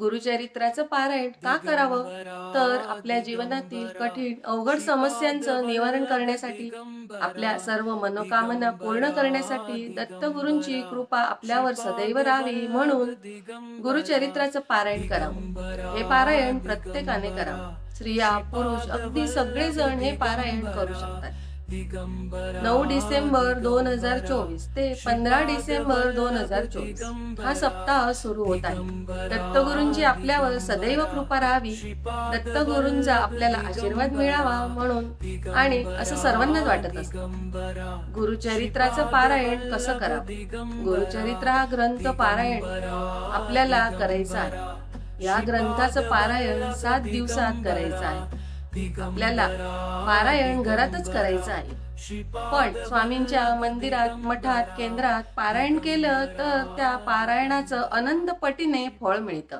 गुरुचरित्राचं पारायण का करावं? तर आपल्या जीवनातील कठीण अवघड समस्यांचं निवारण करण्यासाठी आपल्या सर्व मनोकामना पूर्ण करण्यासाठी दत्तगुरूंची कृपा आपल्यावर सदैव राहावी म्हणून गुरुचरित्राचं पारायण करावं हे पारायण प्रत्येकाने करावं स्त्रिया पुरुष अगदी सगळेजण हे पारायण करू शकतात. नऊ डिसेंबर दोन हजार चोवीस ते पंधरा डिसेंबर दोन हजार चोवीस. हा सप्ताह सुरू होत आहे. दत्तगुरूंची आपल्यावर सदैव कृपा राहावी. दत्तगुरूंचा आपल्याला आशीर्वाद मिळावा म्हणून आणि असं सर्वांनाच वाटत असतं. गुरुचरित्राचं पारायण कसं करावं? गुरुचरित्र हा ग्रंथ पारायण आपल्याला करायचा आहे. या ग्रंथाचं पारायण सात दिवसात करायचं आहे. आपल्याला पारायण घरातच करायचं आहे. पण स्वामींच्या मंदिरात मठात केंद्रात पारायण केलं तर त्या पारायणाचं अनंत पटीने फळ मिळतं.